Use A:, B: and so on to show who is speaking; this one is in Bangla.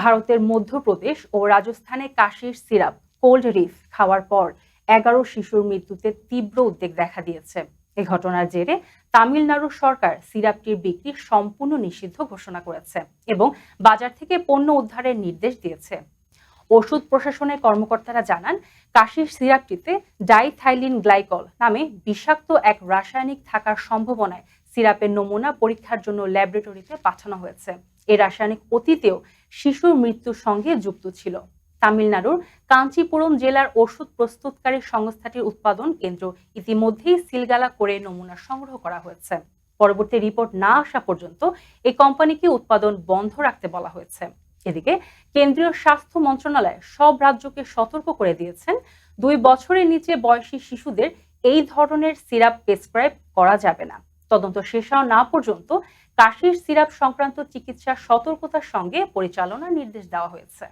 A: ভারতের মধ্যপ্রদেশ ও রাজস্থানে কাশির সিরাপ, কোল্ড রিফ খাওয়ার পর এগারো শিশুর মৃত্যুতে তীব্র উদ্বেগ দেখা দিয়েছে। এ ঘটনার জেরে তামিলনাড়ু সরকার সিরাপটির বিক্রি সম্পূর্ণ নিষিদ্ধ ঘোষণা করেছে এবং বাজার থেকে পণ্য উদ্ধারের নির্দেশ দিয়েছে। ওষুধ প্রশাসনের কর্মকর্তারা জানান, কাশির সিরাপটিতে ডাইথাইলিন গ্লাইকল নামে বিষাক্ত এক রাসায়নিক থাকার সম্ভাবনায় সিরাপের নমুনা পরীক্ষার জন্য ল্যাবরেটরিতে পাঠানো হয়েছে। এই রাসায়নিক অতীতেও শিশুর মৃত্যুর সঙ্গে যুক্ত ছিল। তামিলনাড়ুর কাঞ্চিপুরম জেলার ওষুধ প্রস্তুতকারী সংস্থাটির উৎপাদন কেন্দ্র ইতিমধ্যেই সিলগালা করে নমুনা সংগ্রহ করা হয়েছে। পরবর্তী রিপোর্ট না আসা পর্যন্ত এই কোম্পানিকে উৎপাদন বন্ধ রাখতে বলা হয়েছে। এদিকে কেন্দ্রীয় স্বাস্থ্য মন্ত্রণালয় সব রাজ্যকে সতর্ক করে দিয়েছেন, দুই বছরের নিচে বয়সী শিশুদের এই ধরনের সিরাপ প্রেসক্রাইব করা যাবে না। তদন্ত শেষ হওয়া না পর্যন্ত কাশির সিরাপ সংক্রান্ত চিকিৎসা সতর্কতার সঙ্গে পরিচালনার নির্দেশ দেওয়া হয়েছে।